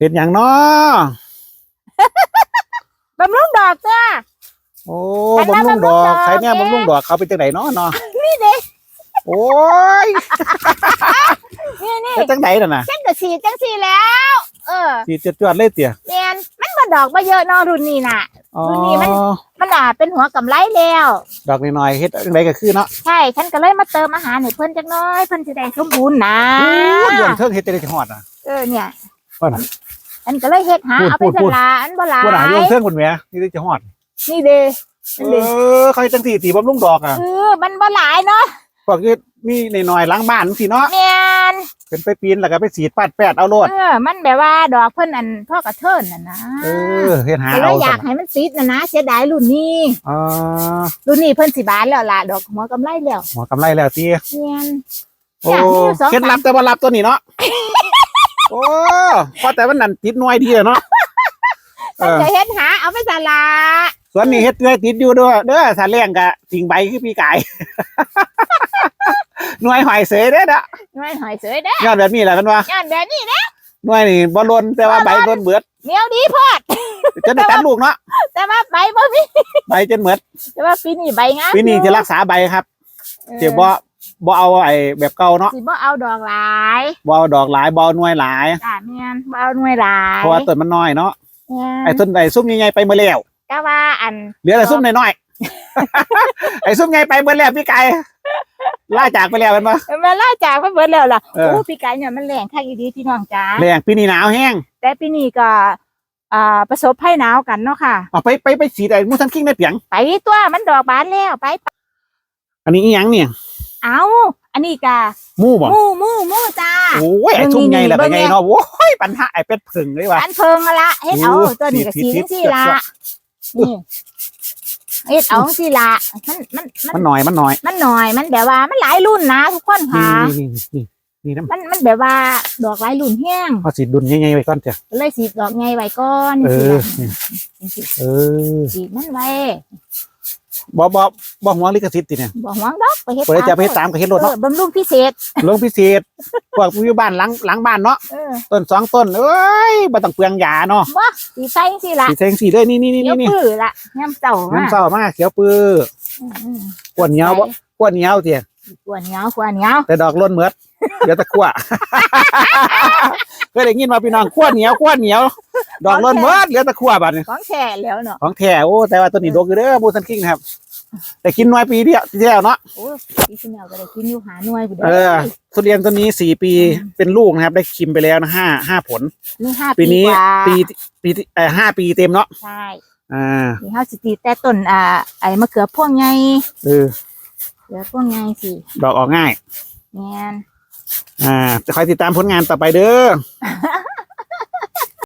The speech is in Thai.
เห็นอย่างเนาะบำรุงดอกจ้า โอ้ฉันว่าบำรุงดอก บำรุงดอก ใครเนี่ยแกบำรุงดอกเขาไปจังไหนเนาะเนาะนี่เด้โอ้ยนี่นี่ไปจังไหนน่ะนะฉันก็ฉีดจังสีแล้ว เออสีจจวดๆเลยเตี่ยแมนมันบ่ดอกบ่เยอะเนาะรุ่นนี้น่ะ อ๋อดูนี่มัน มันอะเป็นหัวกำไรแล้ว ดอกน้อยๆเฮ็ดจังไดก็คือเนาะใช่ฉันก็เลยมาเติมอาหารให้เพิ่นจักหน้อยเพิ่นสิได้สมบูรณ์นะโอ้ยเดือนเทิงเฮ็ดจังได๋สิฮอดอะเออเนี่ย ว่าน่ะ ฉันก็เลยเฮ็ดหาพูดเอาไปพูดสพูด ลาอันบ่หลาว่าน่ะยเรื่องเทิงพุ่นแหมนี่สิจะฮอดนี่เด้นั่นเอเด้อเขาเฮ็ดจังซี่ตีบำรุงดอกอะเออมันบ่หลายเนาะพวกนี้มีน้อยๆล้างบ้านจังซี่เนาะแม่นเป็นไปปีนแล้วก็ไปสีดปาดแปดเอาโลดเออมันแบบว่าดอกเพิ่นอันพ่อกระเทินน่ะนะเออเฮ็ดหาก็เลเอายอยากซั่นให้มันติดน่ะนะเสียดายรุ่นนี้อ๋อรุ่นนี้เพิ่นสิบานแล้วล่ะดอกหัวกำไรแล้วหัวกำไรแล้วติแม่น โอ้อยากมีอยู่สอง เคล็ดลับแต่บ่ลับตัวนี้เนาะ โอ้พอแต่มันนั่นติดหน่วยดีอะเนาะเอฉันอจะเฮ็ดหาเอาไปสลาส่วนนี้เฮ็ดเรื่อยติดอยู่เด้อเด้อถ้าแรงก็ทิ้งใบคือพี่กายหน่วยหอยเสยเด้อเด้อหน่วยหอยเสยเด้ยอดแบบนี้แหละกันว่าย้อนแบบนี้นะหน่วยนี่บ่ล้นแต่ว่าใบล้นเบิดเหนียวดีพอดจนได้ตัดลูกเนาะแต่ว่าใบบ่มีใบจนเบิดแต่ว่าปีนี้ใบงามปีนี้อยู่จะรักษาใบครับเออเจ็บบ่ บ่เอาไอ้แบบเก่าเนาะสิบ่เอาดอกหลายบ่เอาดอกหลายบ่เอาหน่วยหลายจ้าแม่นบ่เอาหน่วยหลายเพราะว่าต้นมันน้อยเนาะแม่นไอ้ต้นไอ้ซุ่มใหญ่ๆไปหมดแล้วก็ว่าอันเหลือแต่ซุ่มน้อยๆไอ้ซุ่มใหญ่ไปหมดแล้วพี่ไก่ล่าจากไปแล้วเป็นปะมันล่าจากไปเบิดแล้วล่ะเออโอ้ปีกายเนี่ยมันแรงคักอีดีพี่น้องจ้าแรงปีนี้หนาวแห้งแต่ปีนี้ก็อ่าประสบภัยหนาวกันเนาะค่ะเอาไปไปไปสีไอ้มูสันคิงได้เปียงไปตัวมันดอกบานแล้วไป อันนี้อีหยังเนี่ย เอาอันนี้กะหมู่บ่มู่มู่มู่จ้าโอ้ยไอ้ซุ่มใหญ่แหละเบิ่เป็นงไงนี่เนาะโอ้ยปัญหาไอ้เป็ดผึ่งเลยว่ะอันเพิงอะละเฮ็ดเอาโอ้ตัวนี้ก็สีสีทิจัพงย์ซี่เสียบละเสียบนี่เฮ็ดเอาจังซี่ละมันมันมันมันหน่อยมันหน่อย มันหน่อยมันแบบว่ามันหลายรุ่นนะทุกคนนี่ค่ะนี่นี่นี่น้ำมันมันแบบว่าดอกหลายรุ่นแห้งเอาสีดุนใหญ่ๆไว้ก่อนจ้ะเลยสีดอกไงไว้ก่อนเอจังซี่อล่ะจังซี่เออสีมันไว้ บ่บ่บ่ห่วงลิขสิทธิ์ติเนี่ยบ่หวังดอกไปเฮ็ดบ่ได้จะไปเฮ็ดตามก็เฮ็ดรถเอเนาะอบำรุงพิเศษ ลงพิเศษพวกผู้อยู่บ้านหลังหลังบ้านเนาะเออต้นสองต้นเอ้ยบ่ต้องเปลืองยาเนาะบ่สีใส่จังซี่ล่ะสีแทงสีเลยนี่นี่นี่เดี๋ยวนี่ปื้อละยามเจ้ามาน้ำเศร้ามากเขียวปื้ออืมอืมขวดเหนียวบ่ขวดเหนียวเตี่ยขวเหนียวขวเหนียวแต่ดอกล้นเหมือด เดี๋ยวตะกั่วเคยได้ยินมาพี่น้องขวดเหนียวขวดเหนียว ดอกล้นเหมือดเหลือตะกั่วบัดนี้ของแท้แล้วเนาะของแท้โอ้แต่ว่าตัวนี้ดกอยู่เด้อบูซันคิงนะครับแต่กินน้อยปีเดียวที่แล้วเนาะโอ้พี่ชิแนวก็ได้กินอยู่หาหน่วยบุเออทุเรียนต้นนี้สี่ปีเป็นลูกนะครับ ได้ชิมไปแล้วนะห้าห้าผลนี่ห้าปีปีนี้กว่าปีปีเอ่อห้าปีเต็มเนาะใช่อ่านี่เฮาสิตีแต่ต้นอ่าไอ้มะเขือพวงไงเออเขือพวงไงสิดอกออกง่าย แม่น อ่าจะคอยติดตามผลงานต่อไปเด้อ